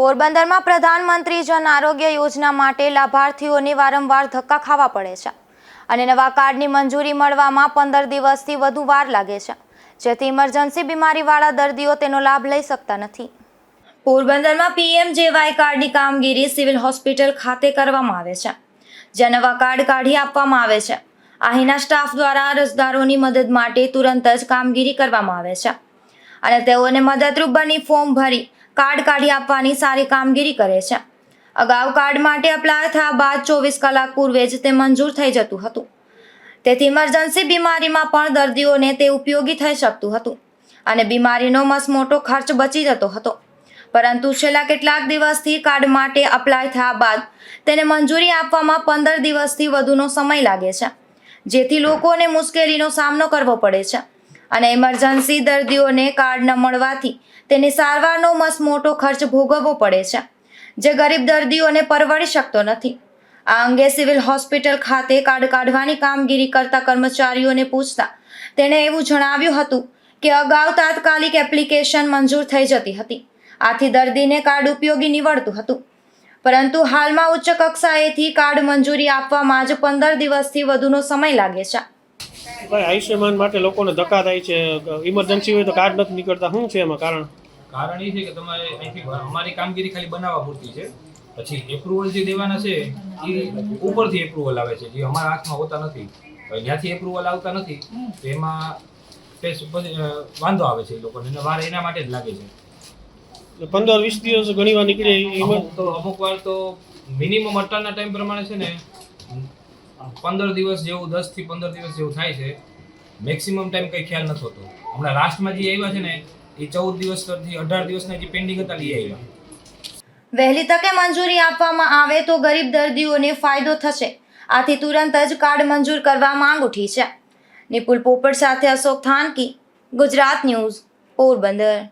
પોરબંદરમાં પ્રધાનમંત્રી જન આરોગ્ય યોજના માટે લાભાર્થીઓને વારંવાર ધક્કા ખાવા પડે છે. અને નવા કાર્ડની મંજૂરી મળવામાં પંદર દિવસથી વધુ વાર લાગે છે. જેથી ઇમરજન્સી બીમારીવાળા દર્દીઓ તેનો લાભ લઈ શકતા નથી. પોરબંદરમાં પીએમજેવાય કાર્ડની કામગીરી સિવિલ હોસ્પિટલ ખાતે કરવામાં આવે છે. જ્યાં નવા કાર્ડ કાઢી આપવામાં આવે છે. અહીંના સ્ટાફ દ્વારા અરજદારોની મદદ માટે તુરંત જ કામગીરી કરવામાં આવે છે. અને તેઓને મદદરૂપ બની ફોર્મ ભરી કાર્ડ કાઢી આપવાની સારી કામગીરી કરે છે. અગાઉ કાર્ડ માટે અપ્લાય થયા બાદ ચોવીસ કલાક પૂર્વે જ તે મંજૂર થઈ જતું હતું. તેથી ઇમરજન્સી બીમારીમાં પણ દર્દીઓને તે ઉપયોગી થઈ શકતું હતું અને બીમારીનો મસમોટો ખર્ચ બચી જતો હતો. પરંતુ છેલ્લા કેટલાક દિવસથી કાર્ડ માટે અપ્લાય થયા બાદ તેને મંજૂરી આપવામાં પંદર દિવસથી વધુનો સમય લાગે છે, જેથી લોકોને મુશ્કેલીનો સામનો કરવો પડે છે. અને ઇમરજન્સી દર્દીઓને કાર્ડ ન મળવાથી તેની સારવારનો મસ મોટો ખર્ચ ભોગવવો પડે છે, જે ગરીબ દર્દીઓને પરવડી શકતો નથી. આ અંગે સિવિલ હોસ્પિટલ ખાતે કાર્ડ કાઢવાની કામગીરી કરતા કર્મચારીઓને પૂછતા તેણે એવું જણાવ્યું હતું કે અગાઉ તાત્કાલિક એપ્લિકેશન મંજૂર થઈ જતી હતી. આથી દર્દીને કાર્ડ ઉપયોગી નીવડતું હતું. પરંતુ હાલમાં ઉચ્ચ કક્ષાએથી કાર્ડ મંજૂરી આપવામાં જ પંદર દિવસથી વધુનો સમય લાગે છે. ભાઈ આયુષ્યમાન માટે લોકોને ધક્કા થાય છે. ઇમરજન્સી હોય તો કાર્ડ નથી નીકળતા. શું છે એમાં કારણ? કારણ એ છે કે તમારે અહીંથી અમારી કામગીરી ખાલી બનાવવા પૂરતી છે. પછી એપ્રુવલ જે દેવાના છે એ ઉપરથી એપ્રુવલ આવે છે જે અમારા હાથમાં હોતા નથી. જ્યાંથી એપ્રુવલ આવતા નથી એમાં વાંધો આવે છે એ લોકોને. અને વાર એના માટે જ લાગે છે. પંદર વીસ દિવસ ઘણી વાર નીકળે અમુક તો અમુક વાર તો મિનિમમ અત્યારના ટાઈમ પ્રમાણે છે ને પંદર દિવસ જેવું દસથી પંદર દિવસ જેવું થાય છે. મેક્સિમમ ટાઈમ કંઈ ખ્યાલ નથી હોતો. હમણાં લાસ્ટમાં જે આવ્યા છે ને, એ ચૌદ દિવસથી અઢાર દિવસના જે પેન્ડિંગ હતા એ આવ્યા. વહેલી તકે મંજૂરી આપવામાં આવે તો ગરીબ દર્દીઓને ફાયદો થશે. આથી તુરંત જ કાર્ડ મંજૂર કરવા માંગ ઉઠી છે. નિપુલ પોપટ સાથે અશોક થાનકી, ગુજરાત ન્યૂઝ, પોરબંદર.